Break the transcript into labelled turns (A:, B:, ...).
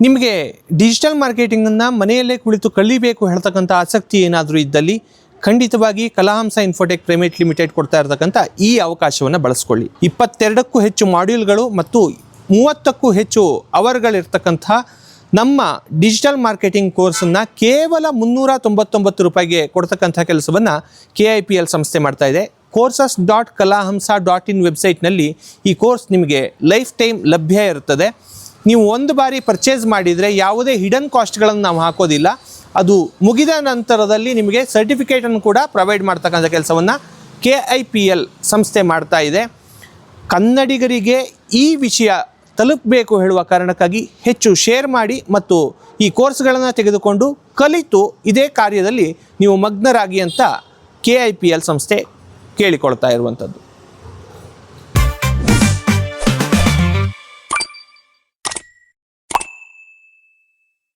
A: ನಿಮಗೆ ಡಿಜಿಟಲ್ ಮಾರ್ಕೆಟಿಂಗನ್ನು ಮನೆಯಲ್ಲೇ ಕುಳಿತು ಕಲಿಬೇಕು ಹೇಳ್ತಕ್ಕಂಥ ಆಸಕ್ತಿ ಏನಾದರೂ ಇದ್ದಲ್ಲಿ ಖಂಡಿತವಾಗಿ ಕಲಾಹಂಸ ಇನ್ಫೋಟೆಕ್ ಪ್ರೈವೇಟ್ ಲಿಮಿಟೆಡ್ ಕೊಡ್ತಾ ಇರತಕ್ಕಂಥ ಈ ಅವಕಾಶವನ್ನು ಬಳಸ್ಕೊಳ್ಳಿ. ಇಪ್ಪತ್ತೆರಡಕ್ಕೂ ಹೆಚ್ಚು ಮಾಡ್ಯೂಲ್ಗಳು ಮತ್ತು ಮೂವತ್ತಕ್ಕೂ ಹೆಚ್ಚು ಅವರ್ಗಳಿರ್ತಕ್ಕಂಥ ನಮ್ಮ ಡಿಜಿಟಲ್ ಮಾರ್ಕೆಟಿಂಗ್ ಕೋರ್ಸನ್ನು ಕೇವಲ ಮುನ್ನೂರ ತೊಂಬತ್ತೊಂಬತ್ತು ರೂಪಾಯಿಗೆ ಕೊಡ್ತಕ್ಕಂಥ ಕೆಲಸವನ್ನು ಕೆ ಐ ಪಿ ಎಲ್ ಸಂಸ್ಥೆ ಮಾಡ್ತಾ ಇದೆ. Courses dot Kalahamsa dot in ವೆಬ್ಸೈಟ್ನಲ್ಲಿ ಈ ಕೋರ್ಸ್ ನಿಮಗೆ ಲೈಫ್ ಟೈಮ್ ಲಭ್ಯ ಇರುತ್ತದೆ ನೀವು ಒಂದು ಬಾರಿ ಪರ್ಚೇಸ್ ಮಾಡಿದರೆ ಯಾವುದೇ ಹಿಡನ್ ಕಾಸ್ಟ್ಗಳನ್ನು ನಾವು ಹಾಕೋದಿಲ್ಲ. ಅದು ಮುಗಿದ ನಂತರದಲ್ಲಿ ನಿಮಗೆ ಸರ್ಟಿಫಿಕೇಟನ್ನು ಕೂಡ ಪ್ರೊವೈಡ್ ಮಾಡ್ತಕ್ಕಂಥ ಕೆಲಸವನ್ನು ಕೆ ಐ ಪಿ ಎಲ್ ಸಂಸ್ಥೆ ಮಾಡ್ತಾ ಇದೆ. ಕನ್ನಡಿಗರಿಗೆ ಈ ವಿಷಯ ತಲುಪಬೇಕು ಹೇಳುವ ಕಾರಣಕ್ಕಾಗಿ ಹೆಚ್ಚು ಶೇರ್ ಮಾಡಿ ಮತ್ತು ಈ ಕೋರ್ಸ್ಗಳನ್ನು ತೆಗೆದುಕೊಂಡು ಕಲಿತು ಇದೇ ಕಾರ್ಯದಲ್ಲಿ ನೀವು ಮಗ್ನರಾಗಿ ಅಂತ ಕೆ ಐ ಪಿ ಎಲ್ ಸಂಸ್ಥೆ ಕೇಳಿಕೊಳ್ತಾ ಇರುವಂಥದ್ದು